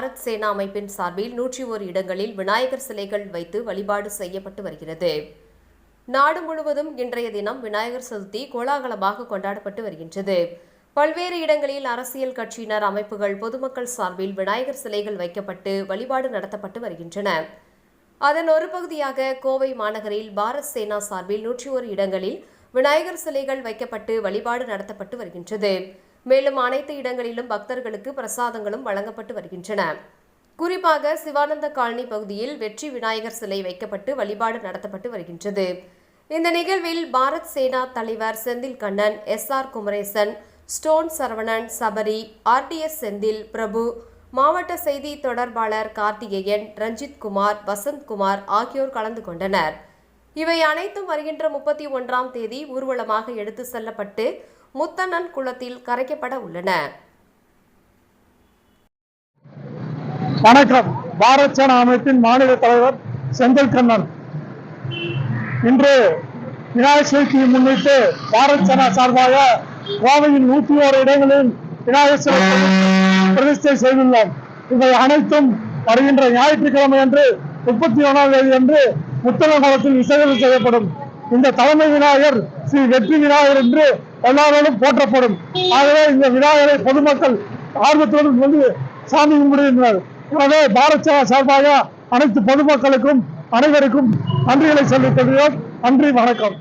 பாரத் சேனா அமைப்பின் சார்பில் நூற்றி ஓரு இடங்களில் விநாயகர் சிலைகள் வைத்து வழிபாடு செய்யப்பட்டு வருகிறது. நாடு முழுவதும் இன்றைய தினம் விநாயகர் சதுர்த்தி கோலாகலமாக கொண்டாடப்பட்டு வருகின்றது. பல்வேறு இடங்களில் அரசியல் கட்சியினர் அமைப்புகள் பொதுமக்கள் சார்பில் விநாயகர் சிலைகள் வைக்கப்பட்டு வழிபாடு நடத்தப்பட்டு வருகின்றன. அதன் ஒரு பகுதியாக கோவை மாநகரில் பாரத் சேனா சார்பில் நூற்றி ஒரு இடங்களில் விநாயகர் சிலைகள் வைக்கப்பட்டு வழிபாடு நடத்தப்பட்டு வருகின்றது. மேலும் அனைத்து இடங்களிலும் பக்தர்களுக்கு பிரசாதங்களும் வழங்கப்பட்டு வருகின்றன. குறிப்பாக சிவானந்த காலனி பகுதியில் வெற்றி விநாயகர் சிலை வைக்கப்பட்டு வழிபாடு நடத்தப்பட்டு வருகின்றது. இந்த நிகழ்வில் பாரத் சேனா தலைவர் Senthil Kannan S R Kumaresan Stone Saravanan Sabari RTS Senthil Prabhu மாவட்ட செய்தி தொடர்பாளர் கார்த்திகேயன் ரஞ்சித் குமார் வசந்த் குமார் ஆகியோர் கலந்து கொண்டனர். இவை அனைத்தும் வருகின்ற முப்பத்தி ஒன்றாம் தேதி ஊர்வலமாக எடுத்து செல்லப்பட்டு முத்தண்ணன் குளத்தில் கரைக்கப்பட உள்ளன. வணக்கம். பாரத் சேனா அமைப்பின் மாநில தலைவர் செந்தில் கண்ணன். இன்று விநாயகர் சதுர்த்தியை முன்னிட்டு பாரத் சேனா சார்பாக கோவையின் நூத்தி ஓரு இடங்களில் விநாயகர் சிலை பிரதிஷ்டை செய்துள்ளோம். இவை அனைத்தும் வருகின்ற ஞாயிற்றுக்கிழமை அன்று முப்பத்தி ஒன்றாம் தேதி அன்று முத்தலகுளத்தில் விசர்ஜனை செய்யப்படும். இந்த தலைமை விநாயகர் ஸ்ரீ வெற்றி விநாயகர் என்று எல்லாராலும் போற்றப்படும். ஆகவே இந்த விநாயகரை பொதுமக்கள் ஆர்வத்தோடு வந்து சாமி கும்பிடுகின்றனர். எனவே பாரத் சேனா சார்பாக அனைத்து பொதுமக்களுக்கும் அனைவருக்கும் நன்றிகளை சொல்லிக் கொள்கிறோம். நன்றி வணக்கம்.